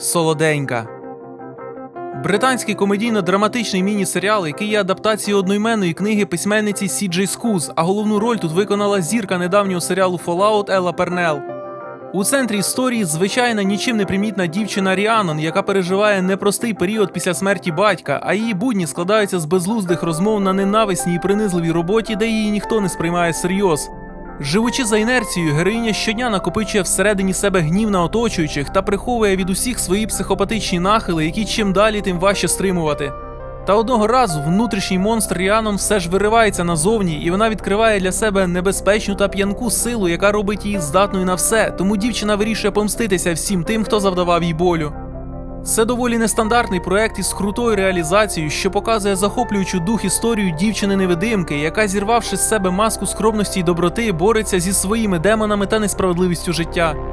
Солоденька. Британський комедійно-драматичний міні-серіал, який є адаптацією одноіменної книги письменниці Сі Джей Скуз, а головну роль тут виконала зірка недавнього серіалу Fallout Елла Пернел. У центрі історії звичайна нічим не примітна дівчина Ріанон, яка переживає непростий період після смерті батька, а її будні складаються з безлуздих розмов на ненависній і принизливій роботі, де її ніхто не сприймає всерйоз. Живучи за інерцією, героїня щодня накопичує всередині себе гнів на оточуючих та приховує від усіх свої психопатичні нахили, які чим далі, тим важче стримувати. Та одного разу внутрішній монстр Ріанон все ж виривається назовні, і вона відкриває для себе небезпечну та п'янку силу, яка робить її здатною на все, тому дівчина вирішує помститися всім тим, хто завдавав їй болю. Це доволі нестандартний проект із крутою реалізацією, що показує захоплюючу дух історію дівчини-невидимки, яка, зірвавши з себе маску скромності й доброти, бореться зі своїми демонами та несправедливістю життя.